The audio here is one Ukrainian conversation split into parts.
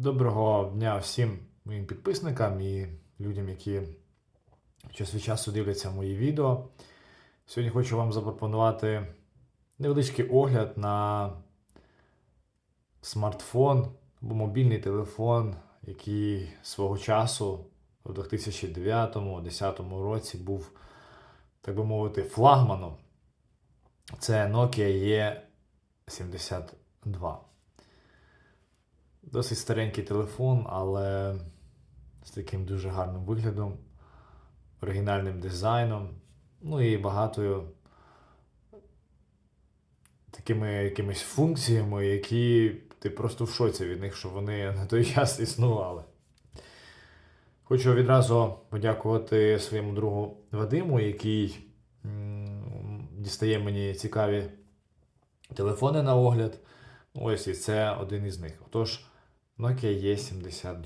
Доброго дня всім моїм підписникам і людям, які час від часу дивляться мої відео. Сьогодні хочу вам запропонувати невеличкий огляд на смартфон або мобільний телефон, який свого часу у 2009-2010 році був, так би мовити, флагманом. Це Nokia E72. Досить старенький телефон, але з таким дуже гарним виглядом, оригінальним дизайном, ну і багатою такими якимись функціями, які ти просто в шоці від них, що вони на той час існували. Хочу відразу подякувати своєму другу Вадиму, який дістає мені цікаві телефони на огляд. Ось і це один із них. Отож, Nokia E72.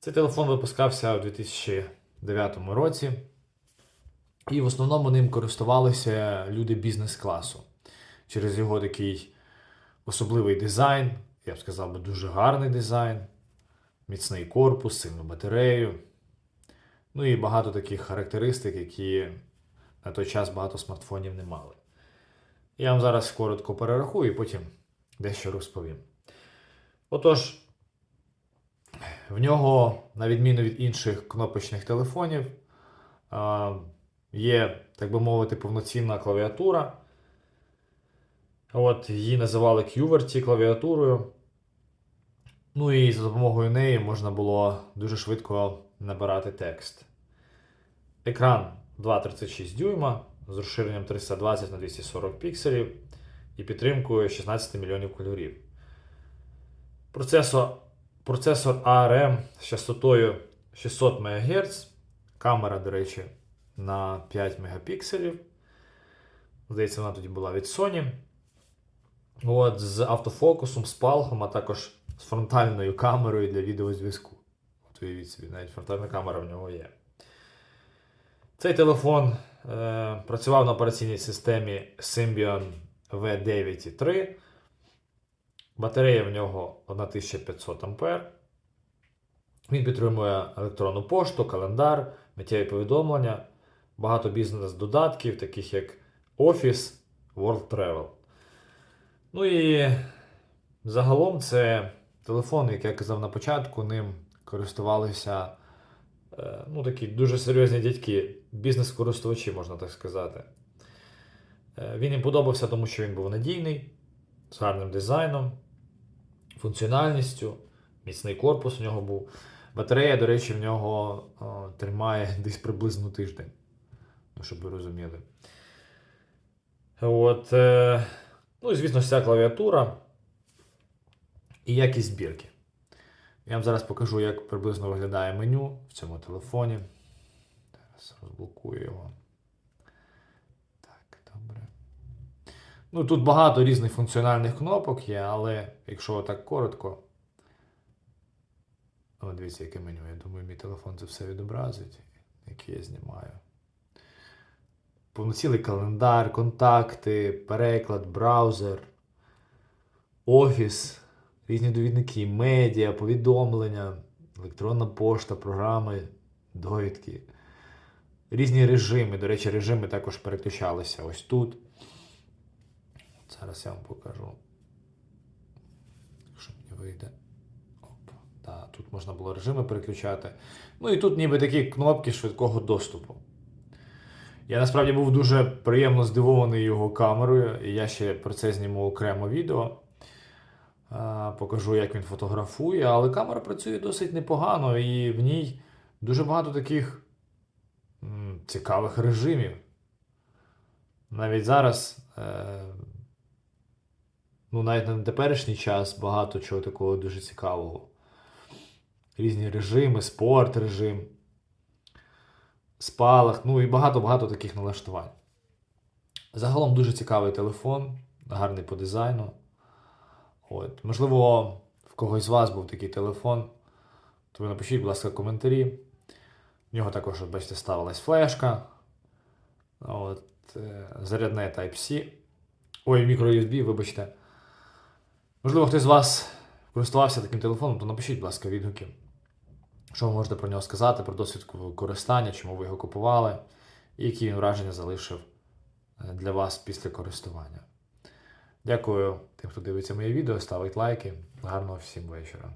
Цей телефон випускався у 2009 році, і в основному ним користувалися люди бізнес-класу через його такий особливий дизайн, я б сказав би, дуже гарний дизайн, міцний корпус, сильну батарею. Ну і багато таких характеристик, які на той час багато смартфонів не мали. Я вам зараз коротко перерахую і потім дещо розповім. Отож, в нього, на відміну від інших кнопочних телефонів, є, так би мовити, повноцінна клавіатура. От, її називали QWERTY клавіатурою. Ну і за допомогою неї можна було дуже швидко набирати текст. Екран 2,36 дюйма з розширенням 320 на 240 пікселів і підтримкою 16 мільйонів кольорів. Процесор, процесор ARM з частотою 600 МГц. Камера, до речі, на 5 мегапікселів. Здається, вона тоді була від Sony. От, з автофокусом, з палхом, а також з фронтальною камерою для відеозв'язку. От уявіть собі, навіть фронтальна камера в нього є. Цей телефон е, працював на операційній системі Symbian V9.3. Батарея в нього 1500 А. Він підтримує електронну пошту, календар, миттєві повідомлення, багато бізнес-додатків, таких як Office, World Travel. Ну і загалом це телефон, як я казав на початку, ним користувалися е, ну, такі дуже серйозні дядьки, бізнес-користувачі, можна так сказати. Е, Він їм подобався, тому що він був надійний, з гарним дизайном, функціональністю, міцний корпус у нього був. Батарея, до речі, в нього о, тримає десь приблизно тиждень. Ну, щоб ви розуміли. От, е, ну і звісно, вся клавіатура і якість збірки. Я вам зараз покажу, як приблизно виглядає меню в цьому телефоні. Зараз розблокую його. Так, добре. Ну, тут багато різних функціональних кнопок є, але якщо так коротко. О, дивіться, яке меню. Я думаю, мій телефон це все відобразить, яке я знімаю. Повноцінний календар, контакти, переклад, браузер, офіс, різні довідники, медіа, повідомлення, електронна пошта, програми, довідки. Різні режими. До речі, режими також переключалися ось тут. Зараз я вам покажу. Якщо мені вийде. Оп. Да, тут можна було режими переключати. Ну і тут ніби такі кнопки швидкого доступу. Я насправді був дуже приємно здивований його камерою, і я ще про це зніму окремо відео. Покажу, як він фотографує, але камера працює досить непогано, і в ній дуже багато таких цікавих режимів. Навіть зараз, е, ну навіть на теперішній час багато чого такого дуже цікавого. Різні режими, спорт режим, спалах, ну і багато-багато таких налаштувань. Загалом дуже цікавий телефон, гарний по дизайну. От. Можливо, в когось з вас був такий телефон, то ви напишіть, будь ласка, коментарі. В нього також, бачите, ставилась флешка. От, е, зарядне Type-C. Ой, мікро USB, вибачте. Можливо, хтось з вас користувався таким телефоном, то напишіть, будь ласка, відгуки. Що ви можете про нього сказати, про досвід користання, чому ви його купували, і які він враження залишив е, для вас після користування. Дякую тим, хто дивиться моє відео, ставить лайки. Гарного всім вечора.